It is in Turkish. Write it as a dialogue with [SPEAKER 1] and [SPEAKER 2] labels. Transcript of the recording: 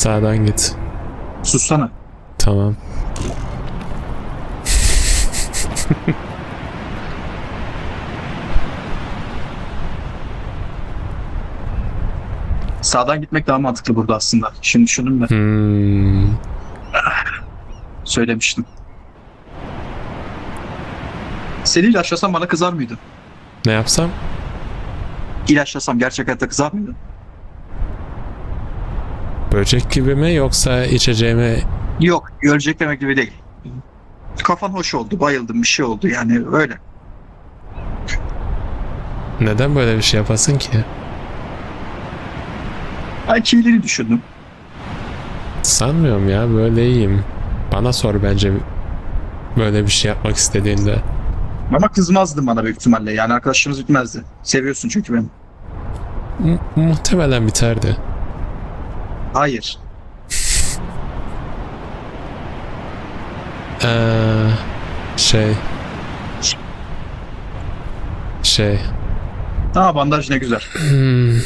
[SPEAKER 1] Sağdan git.
[SPEAKER 2] Sussana.
[SPEAKER 1] Tamam.
[SPEAKER 2] Sağdan gitmek daha mantıklı burada aslında. Şimdi düşündüm de
[SPEAKER 1] Hmm.
[SPEAKER 2] söylemiştim. Seni ilaçlasam bana kızar mıydın?
[SPEAKER 1] Ne yapsam?
[SPEAKER 2] İlaçlasam gerçek hayatta kızar mıydın?
[SPEAKER 1] Böcek gibi mi yoksa içeceğimi
[SPEAKER 2] Yok, ölecek demek gibi değil. Kafan hoş oldu, bayıldım, bir şey oldu yani öyle.
[SPEAKER 1] neden böyle bir şey yapasın ki?
[SPEAKER 2] Ben iyiliğini düşündüm.
[SPEAKER 1] Sanmıyorum ya böyle iyiyim. Bana sor bence böyle bir şey yapmak istediğinde.
[SPEAKER 2] Ama kızmazdın bana büyük ihtimalle. Yani arkadaşlığımız bitmezdi. Seviyorsun çünkü beni.
[SPEAKER 1] Mu- muhtemelen biterdi.
[SPEAKER 2] Hayır.
[SPEAKER 1] Ee, şey şey
[SPEAKER 2] Aa bandaj ne güzel.
[SPEAKER 1] hmm,